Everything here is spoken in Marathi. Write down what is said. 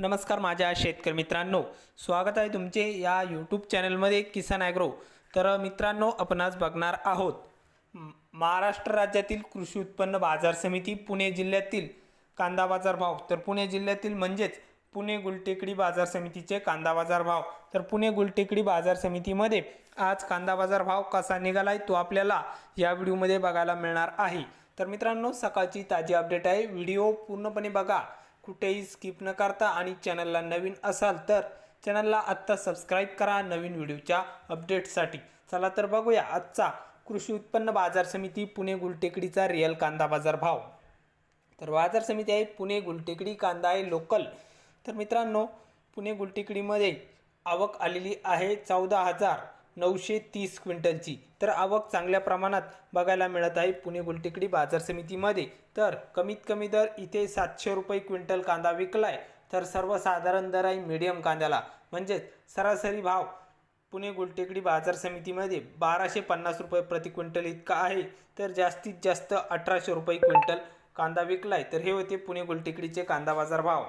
नमस्कार माझ्या शेतकरी मित्रांनो. स्वागत आहे तुमचे या यूट्यूब चॅनलमध्ये किसान ॲग्रो. तर मित्रांनो आपण आज बघणार आहोत महाराष्ट्र राज्यातील कृषी उत्पन्न बाजार समिती पुणे जिल्ह्यातील कांदा बाजार भाव. तर पुणे जिल्ह्यातील म्हणजेच पुणे गुलटेकडी बाजार समितीचे कांदा बाजार भाव. तर पुणे गुलटेकडी बाजार समितीमध्ये आज कांदा बाजार भाव कसा निघाला आहे तो आपल्याला या व्हिडिओमध्ये बघायला मिळणार आहे. तर मित्रांनो सकाळची ताजी अपडेट आहे. व्हिडिओ पूर्णपणे बघा. कुठेही स्किप न करता आणि चॅनलला नवीन असाल तर चॅनलला आत्ता सबस्क्राईब करा नवीन व्हिडिओच्या अपडेटसाठी चला तर बघूया आजचा कृषी उत्पन्न बाजार समिती पुणे गुलटेकडीचा रिअल कांदा बाजार भाव. तर बाजार समिती आहे पुणे गुलटेकडी कांदा आहे लोकल तर मित्रांनो पुणे गुलटेकडीमध्ये आवक आलेली आहे चौदा हजार. नऊशे तीस क्विंटलची. तर आवक चांगल्या प्रमाणात बघायला मिळत आहे पुणे गुलटेकडी बाजार समितीमध्ये. तर कमीत कमी दर इथे सातशे रुपये क्विंटल कांदा विकलाय. तर सर्वसाधारण दर आहे मीडियम कांद्याला. म्हणजेच सरासरी भाव पुणे गुलटेकडी बाजार समितीमध्ये बाराशे पन्नास रुपये प्रति क्विंटल इतका आहे. तर जास्तीत जास्त अठराशे रुपये क्विंटल कांदा विकलाय. तर हे होते पुणे गुलटेकडीचे कांदा बाजार भाव.